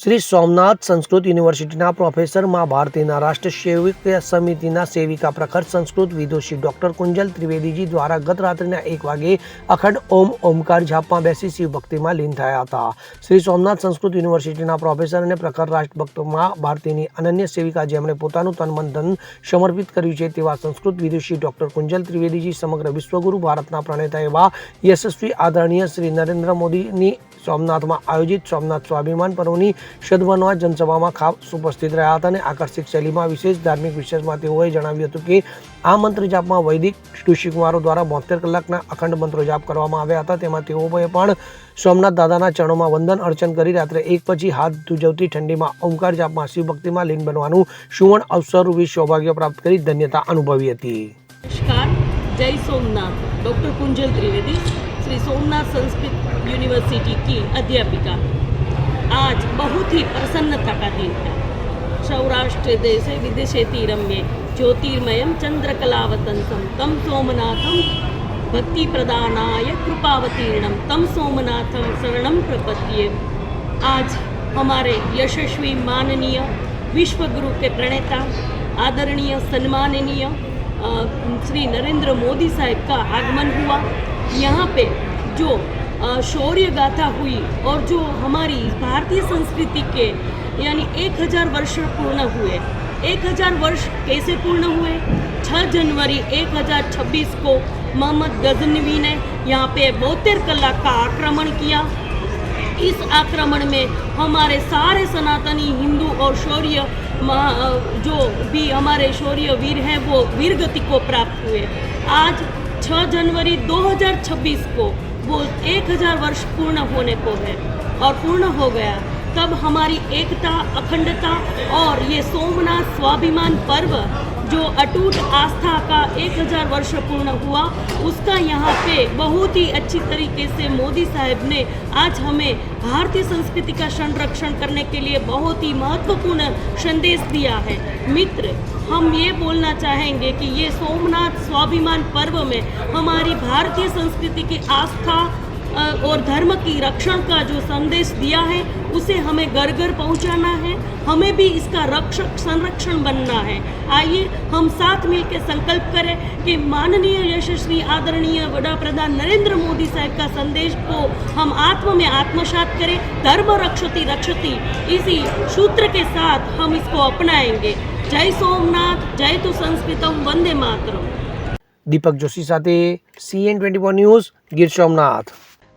શ્રી સોમનાથ સંસ્કૃત યુનિવર્સિટીના પ્રોફેસર મા ભારતીના રાષ્ટ્ર સેવિક સમિતિના સેવિકા પ્રખર સંસ્કૃત વિદુષી ડોક્ટર કુંજલ ત્રિવેદીજી દ્વારા ગત રાત્રિના એક વાગે અખંડ ઓમ ઓમકાર ઝાપમાં બેસી શિવભક્તિમાં લીન થયા હતા. શ્રી સોમનાથ સંસ્કૃત યુનિવર્સિટીના પ્રોફેસર અને પ્રખર રાષ્ટ્રભક્ત મા ભારતીની અનન્ય સેવિકા જેમણે પોતાનું તન ધન સમર્પિત કર્યું છે તેવા સંસ્કૃત વિદુષી ડોક્ટર કુંજલ ત્રિવેદીજી સમગ્ર વિશ્વગુરુ ભારતના પ્રણેતા એવા યશસ્વી આદરણીય શ્રી નરેન્દ્ર મોદીની સોમનાથમાં આયોજિત સોમનાથ સ્વાભિમાન પર્વની સદવનવા જનસભામાં ખાસ ઉપસ્થિત રહ્યા હતા અને આકર્ષિત શૈલીમાં વિશેષ ધાર્મિક વિશેષમાં તેઓએ જણાવ્યું હતું કે આ મંત્રજાપમાં વૈદિક ઋષિકુમારો દ્વારા બોતેર કલાકના અખંડ મંત્રો જાપ કરવામાં આવ્યા હતા. તેમાં તેઓએ પણ સોમનાથ દાદાના ચરણોમાં વંદન અર્ચન કરી રાત્રે એક પછી હાથ ધુજવતી ઠંડીમાં ઓમકાર જાપમાં શિવભક્તિમાં લીન બનવાનું સુવર્ણ અવસર અવસરરૂપી સૌભાગ્ય પ્રાપ્ત કરી ધન્યતા અનુભવી હતી. નમસ્કાર. જય સોમનાથ. ડૉક્ટર કુંજલ ત્રિવેદી. श्री सोमनाथ संस्कृत यूनिवर्सिटी की अध्यापिका। आज बहुत ही प्रसन्नता का दिन है। सौराष्ट्र देशे विदेशे ज्योतिर्मयम चंद्रकलावतंसम तम सोमनाथम भक्ति प्रदानाय कृपावतीर्णम तम सोमनाथम शरणम प्रपद्ये। आज हमारे यशस्वी माननीय विश्वगुरु के प्रणेता, आदरणीय सम्माननीय श्री नरेंद्र मोदी साहब का आगमन हुआ। यहाँ पे जो शौर्य गाथा हुई और जो हमारी भारतीय संस्कृति के, यानी एक हज़ार वर्ष पूर्ण हुए। एक हज़ार वर्ष कैसे पूर्ण हुए? 6 जनवरी 1026 को मोहम्मद गजनवी ने यहाँ पे बोतेर कलाक का आक्रमण किया। इस आक्रमण में हमारे सारे सनातनी, हिंदू और शौर्य जो भी हमारे शौर्य वीर हैं, वो वीर गति को प्राप्त हुए। आज 6 जनवरी 2026 को वो 1000 वर्ष पूर्ण होने को है और पूर्ण हो गया, तब हमारी एकता, अखंडता और ये सोमनाथ स्वाभिमान पर्व जो अटूट आस्था का 1000 वर्ष पूर्ण हुआ, उसका यहाँ पे बहुत ही अच्छी तरीके से मोदी साहब ने आज हमें भारतीय संस्कृति का संरक्षण करने के लिए बहुत ही महत्वपूर्ण संदेश दिया है। मित्र, हम ये बोलना चाहेंगे कि ये सोमनाथ स्वाभिमान पर्व में हमारी भारतीय संस्कृति की आस्था और धर्म की रक्षण का जो संदेश दिया है उसे हमें घर घर पहुंचाना है हमें भी इसका रक्षक संरक्षण बनना है आइए हम साथ मिलकर संकल्प करें कि माननीय यशस्वी आदरणीय वड़ा प्रधान नरेंद्र मोदी साहब का संदेश को हम आत्म में आत्मसात करें धर्म रक्षति रक्षति इसी सूत्र के साथ हम इसको अपनाएंगे जय सोमनाथ जय तो संस्कृतम वंदे मातरम દીપક જોશી સાથે CN twenty news Gir Somnath